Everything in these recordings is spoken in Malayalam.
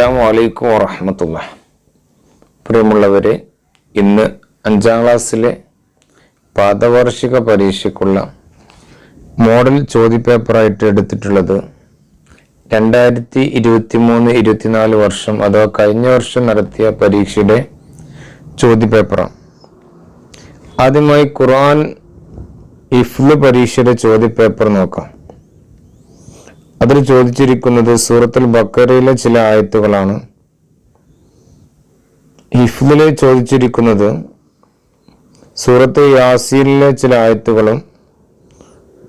അസ്സാം വലൈക്കും വറഹമത്തുള്ള പ്രിയമുള്ളവരെ ഇന്ന് അഞ്ചാം ക്ലാസ്സിലെ പാദവാർഷിക പരീക്ഷയ്ക്കുള്ള മോഡൽ ചോദ്യപേപ്പറായിട്ട് എടുത്തിട്ടുള്ളത് രണ്ടായിരത്തി ഇരുപത്തി മൂന്ന് ഇരുപത്തിനാല് വർഷം അഥവാ കഴിഞ്ഞ വർഷം നടത്തിയ പരീക്ഷയുടെ ചോദ്യപേപ്പറാണ്. ആദ്യമായി ഖുർആൻ ഇഫ്ല് പരീക്ഷയുടെ ചോദ്യപേപ്പർ നോക്കാം. അതിൽ ചോദിച്ചിരിക്കുന്നത് സൂറത്തുൽ ബക്കറയിലെ ചില ആയത്തുകളാണ്. ഹിഫ്ദിലെ ചോദിച്ചിരിക്കുന്നത് സൂറത്ത് യാസീനിലെ ചില ആയത്തുകളും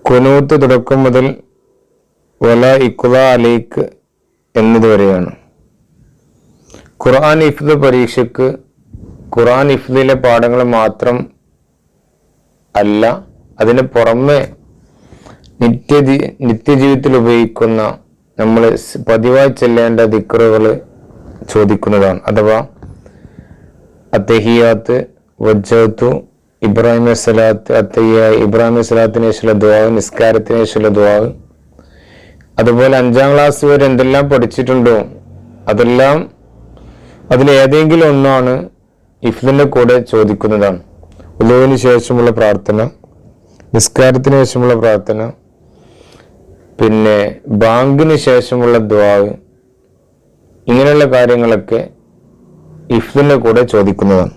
കുനൂത്ത് തുടക്കം മുതൽ വല ഇക്കുല അലൈക്ക് എന്നതുവരെയാണ്. ഖുർആൻ ഇഫ്ദ് പരീക്ഷയ്ക്ക് ഖുർആൻ ഇഫ്ദിലെ പാഠങ്ങൾ മാത്രം അല്ല അതിന് പുറമെ നിത്യ നിത്യജീവിതത്തിൽ ഉപയോഗിക്കുന്ന നമ്മൾ പതിവായി ചെല്ലേണ്ട ദിക്കറുകൾ ചോദിക്കുന്നതാണ്. അഥവാ അത്തഹിയാത്ത് വജ്ജത്തു ഇബ്രാഹിം സ്വലാത്ത് അത്തയ്യ ഇബ്രാഹിം സലാത്തിന് ശേഷമുള്ള ദുവാവ് നിസ്കാരത്തിന് ശേഷമുള്ള ദുവാവ് അതുപോലെ അഞ്ചാം ക്ലാസ് വരെ എന്തെല്ലാം പഠിച്ചിട്ടുണ്ടോ അതെല്ലാം അതിൽ ഏതെങ്കിലും ഒന്നാണ് ഇഫ്ലിന്റെ കൂടെ ചോദിക്കുന്നതാണ്. ഉലുവിന് ശേഷമുള്ള പ്രാർത്ഥന നിസ്കാരത്തിന് ശേഷമുള്ള പ്രാർത്ഥന പിന്നെ ബാങ്കിന് ശേഷമുള്ള ദ്വാവ് ഇങ്ങനെയുള്ള കാര്യങ്ങളൊക്കെ ഇഫ്തിന്റെ കൂടെ ചോദിക്കുന്നതാണ്.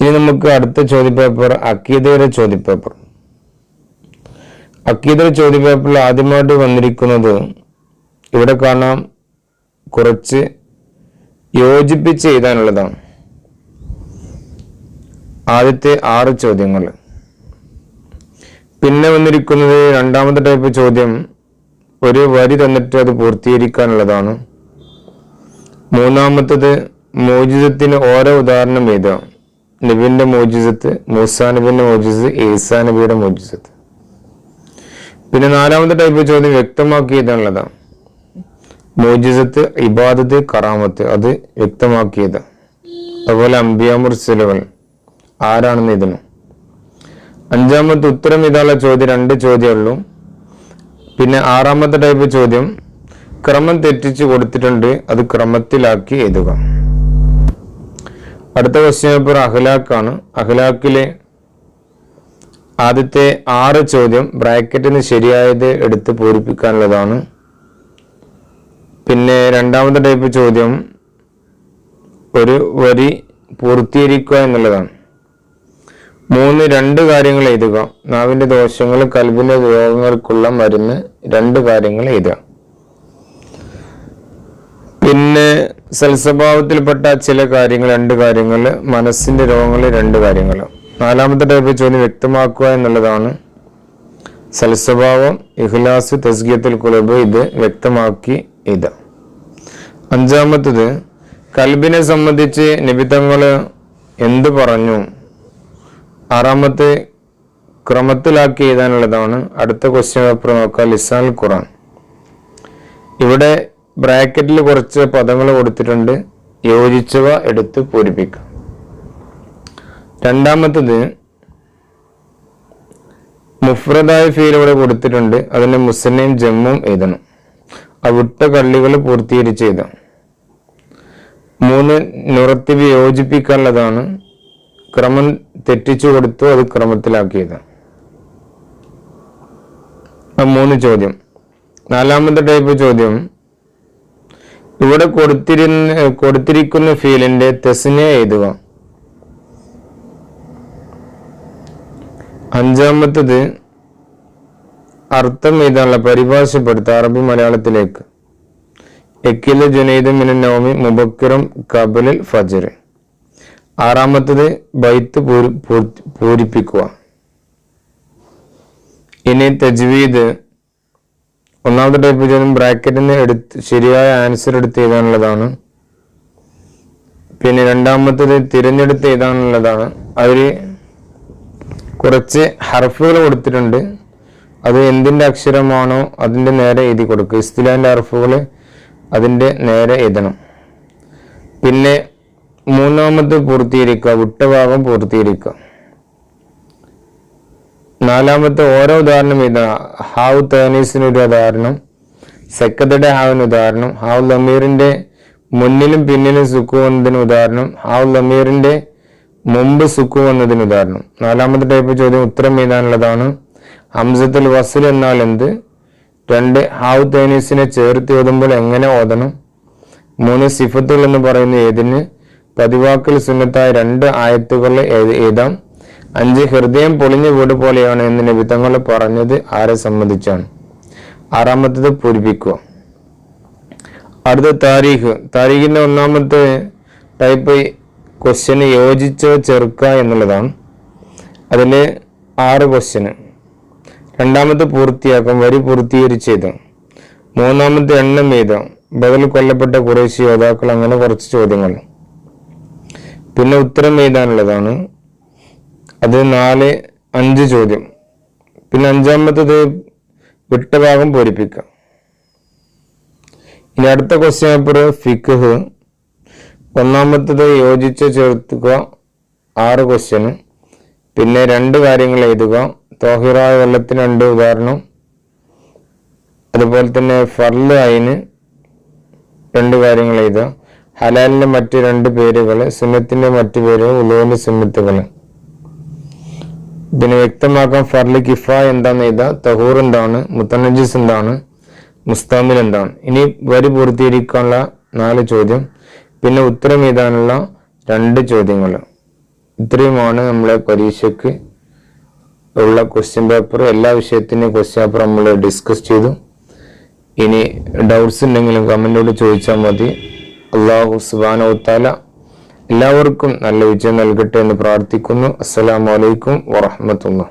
ഇനി നമുക്ക് അടുത്ത ചോദ്യപേപ്പർ അക്കീതയുടെ ചോദ്യപേപ്പർ. അക്കീതയുടെ ചോദ്യപേപ്പറിൽ ആദ്യമായിട്ട് വന്നിരിക്കുന്നത് ഇവിടെ കാണാം. കുറച്ച് യോജിപ്പിച്ച് എഴുതാനുള്ളതാണ്. ആദ്യത്തെ ആറ് ചോദ്യങ്ങൾ. പിന്നെ വന്നിരിക്കുന്നത് രണ്ടാമത്തെ ടൈപ്പ് ചോദ്യം. ഒരു വരി തന്നിട്ട് അത് പൂർത്തീകരിക്കാനുള്ളതാണ്. മൂന്നാമത്തത് മോചിതത്തിന് ഓരോ ഉദാഹരണം എഴുതാം നബിന്റെ മോചിതത്ത് മൂസാ നബിന്റെ ഏസാനബിയുടെ ഈസാ നബിയുടെ മോജിസത്ത് പിന്നെ നാലാമത്തെ ടൈപ്പ് ചോദ്യം വ്യക്തമാക്കി എഴുതാനുള്ളതാണ്. മോചിതത്ത് ഇബാദത്ത് കറാമത്ത് അത് വ്യക്തമാക്കിയത് അതുപോലെ അംബിയാമുർസലുകൾ ആരാണെന്ന് എഴുതണം. അഞ്ചാമത്തെ ഉത്തരം ഇതാളെ ചോദ്യം. രണ്ട് ചോദ്യമുള്ളൂ പിന്നെ ആറാമത്തെ ടൈപ്പ് ചോദ്യം. ക്രമം തെറ്റിച്ച് കൊടുത്തിട്ടുണ്ട്. അത് ക്രമത്തിലാക്കി എഴുതുക. അടുത്ത ക്വസ്റ്റ്യൻ പേപ്പർ അഖലാക്കാണ് അഖലാക്കിലെ ആദ്യത്തെ ആറ് ചോദ്യം ബ്രാക്കറ്റിന് ശരിയായത് എടുത്ത് പൂരിപ്പിക്കാനുള്ളതാണ്. പിന്നെ രണ്ടാമത്തെ ടൈപ്പ് ചോദ്യം. ഒരു വരി പൂർത്തീകരിക്കുക എന്നുള്ളതാണ്. മൂന്ന് രണ്ട് കാര്യങ്ങൾ എഴുതുക. നാവിന്റെ ദോഷങ്ങൾ കൽബിന്റെ രോഗങ്ങൾക്കുള്ള മരുന്ന് രണ്ട് കാര്യങ്ങൾ എഴുതുക. പിന്നെ സൽസ്വഭാവത്തിൽപ്പെട്ട ചില കാര്യങ്ങൾ രണ്ട് കാര്യങ്ങൾ മനസ്സിന്റെ രോഗങ്ങൾ രണ്ട് കാര്യങ്ങൾ. നാലാമത്തെ ടൈപ്പ് ചോദ്യം വ്യക്തമാക്കുക എന്നുള്ളതാണ്. സൽസ്വഭാവം ഇഹ്ലാസ് തസ്കിയത്തുൽ കുലബ് ഇത് വ്യക്തമാക്കി ഇത് അഞ്ചാമത്തത് കൽബിനെ സംബന്ധിച്ച് നിബിധങ്ങൾ എന്ത് പറഞ്ഞു? ആറാമത്തെ ക്രമത്തിലാക്കി എഴുതാനുള്ളതാണ് അടുത്ത ക്വസ്റ്റ്യൻ പേപ്പർ നോക്കാം ലിസാൻ ഖുറാൻ ഇവിടെ ബ്രാക്കറ്റിൽ കുറച്ച് പദങ്ങൾ കൊടുത്തിട്ടുണ്ട്. യോജിച്ചവ എടുത്ത് പൂരിപ്പിക്കുക. രണ്ടാമത്തത് മുഫ്രദായ ഫീൽ ഇവിടെ കൊടുത്തിട്ടുണ്ട്. അതിന് മുസ്ലിം ജമ്മും എഴുതണം. ആ വിട്ട കള്ളികൾ പൂർത്തീകരിച്ച് എഴുതാം. മൂന്ന് നിറത്തിവ് യോജിപ്പിക്കാനുള്ളതാണ്. ക്രമം തെറ്റിച്ചു കൊടുത്തു അത് ക്രമത്തിലാക്കിയത്? മൂന്ന് ചോദ്യം. നാലാമത്തെ ടൈപ്പ് ചോദ്യം. ഇവിടെ കൊടുത്തിരുന്ന കൊടുത്തിരിക്കുന്ന ഫീലിന്റെ തെസിനെ എഴുതുക. അഞ്ചാമത്തത് അർത്ഥം എഴുതാനുള്ള പരിഭാഷപ്പെടുത്തുക അറബി മലയാളത്തിലേക്ക്. എക്കില ജുനൈദ് മിനൻ നവമി മുബക്കിറും കബലിൽ ഫജർ. ആറാമത്തത് ബൈത്ത് പൂരിപ്പിക്കുക. ഇനി തജ്വീദ്. ഒന്നാമത്തെ ടൈപ്പ് ചെയ്തും ബ്രാക്കറ്റിന് എടുത്ത് ശരിയായ ആൻസർ എടുത്ത് എഴുതാനുള്ളതാണ്. പിന്നെ രണ്ടാമത്തത് തിരഞ്ഞെടുത്ത് എഴുതാനുള്ളതാണ്. അവർ കുറച്ച് ഹർഫുകൾ കൊടുത്തിട്ടുണ്ട്. അത് എന്തിന്റെ അക്ഷരമാണോ അതിന്റെ നേരെ എഴുതി കൊടുക്കുക. ഇസ്തിലാന്റെ ഹർഫുകൾ അതിന്റെ നേരെ എഴുതണം. പിന്നെ മൂന്നാമത്തെ പൂർത്തീകരിക്കുക വിട്ടഭാഗം പൂർത്തീകരിക്കുക. നാലാമത്തെ ഓരോ ഉദാഹരണം എഴുതണം ഹാവ് തേനീസിന് ഒരു ഉദാഹരണം സെക്കതയുടെ ഹാവിന് ഉദാഹരണം ഹാവ് ലമീറിന്റെ മുന്നിലും പിന്നിലും സുക്കു വന്നതിന് ഉദാഹരണം ഹാവ് ലമീറിന്റെ മുമ്പ് സുക്കു വന്നതിന് ഉദാഹരണം. നാലാമത്തെ ടൈപ്പ് ചോദ്യം ഉത്തരം എഴുതാനുള്ളതാണ്. ഹംസത്തുൽ വസിൽ എന്നാൽ എന്ത്? രണ്ട് ഹാവ് തേനീസിനെ ചേർത്ത് ഓതുമ്പോൾ എങ്ങനെ ഓതണം? മൂന്ന് സിഫത്തുകൾ എന്ന് പറയുന്ന ഏതിന്? പതിവാക്കൽ സുന്നത്തായ രണ്ട് ആയത്തുകൾ എഴുതാം. അഞ്ച് ഹൃദയം പൊളിഞ്ഞ വീട് പോലെയാണ് എന്ന് നബിത്തങ്ങൾ പറഞ്ഞത് ആരെ സംബന്ധിച്ചാണ്. ആറാമത്തത് പൂരിപ്പിക്കുക. അടുത്ത താരീഖ്. താരീഖിന്റെ ഒന്നാമത്തെ ടൈപ്പ് ക്വസ്റ്റ്യന് യോജിച്ച് ചെറുക്ക എന്നുള്ളതാണ്. അതിൽ ആറ് ക്വസ്റ്റ്യന് രണ്ടാമത്തെ പൂർത്തിയാക്കും. വരി പൂർത്തീകരിച്ചത് മൂന്നാമത്തെ എണ്ണം എഴുതാം. ബദൽ കൊല്ലപ്പെട്ട കുറേശ്ശി യോദ്ധാക്കൾ അങ്ങനെ കുറച്ച് ചോദ്യങ്ങൾ. പിന്നെ ഉത്തരം എഴുതാനുള്ളതാണ്. അത് നാല് അഞ്ച് ചോദ്യം. പിന്നെ അഞ്ചാമത്തത് വിട്ട ഭാഗം പൂരിപ്പിക്കാം. ഇനി അടുത്ത ക്വസ്റ്റ്യൻ പേപ്പർ ഫിഖ് ഒന്നാമത്തത് യോജിച്ച് ചേർത്തുക ആറ് ക്വസ്റ്റ്യന് പിന്നെ രണ്ട് കാര്യങ്ങൾ എഴുതുക. തോഹിറായ വെള്ളത്തിന് രണ്ട് ഉദാഹരണം. അതുപോലെ തന്നെ ഫർൽ അയിന് രണ്ട് കാര്യങ്ങൾ എഴുതുക. ഹലാലിന്റെ മറ്റു രണ്ട് പേരുകൾ സുന്നത്തിന്റെ മറ്റു പേരുകൾ ഉലുവിന്റെ സുന്നത്തുകൾ ഇതിന് വ്യക്തമാക്കാൻ ഫർലി കിഫ എന്താന്ന് എഴുതുക തഹൂർ എന്താണ് മുത്തനജിസ് എന്താണ് മുസ്താമിൽ എന്താണ്. ഇനി വരി പൂർത്തീകരിക്കാനുള്ള നാല് ചോദ്യം. പിന്നെ ഉത്തരം എഴുതാനുള്ള രണ്ട് ചോദ്യങ്ങൾ ഇത്രയുമാണ് നമ്മളെ പരീക്ഷയ്ക്ക് ഉള്ള ക്വസ്റ്റ്യൻ പേപ്പർ എല്ലാ വിഷയത്തിന്റെയും ക്വസ്റ്റ്യൻ പേപ്പർ നമ്മൾ ഡിസ്കസ് ചെയ്തു. ഇനി ഡൗട്ട്സ് ഉണ്ടെങ്കിലും കമന്റോട് ചോദിച്ചാൽ മതി. അള്ളാഹു സുബാനോത്താല എല്ലാവർക്കും നല്ല വിജയം നൽകട്ടെ എന്ന് പ്രാർത്ഥിക്കുന്നു. അസ്സലാമലൈക്കും വറഹമത്തുള്ള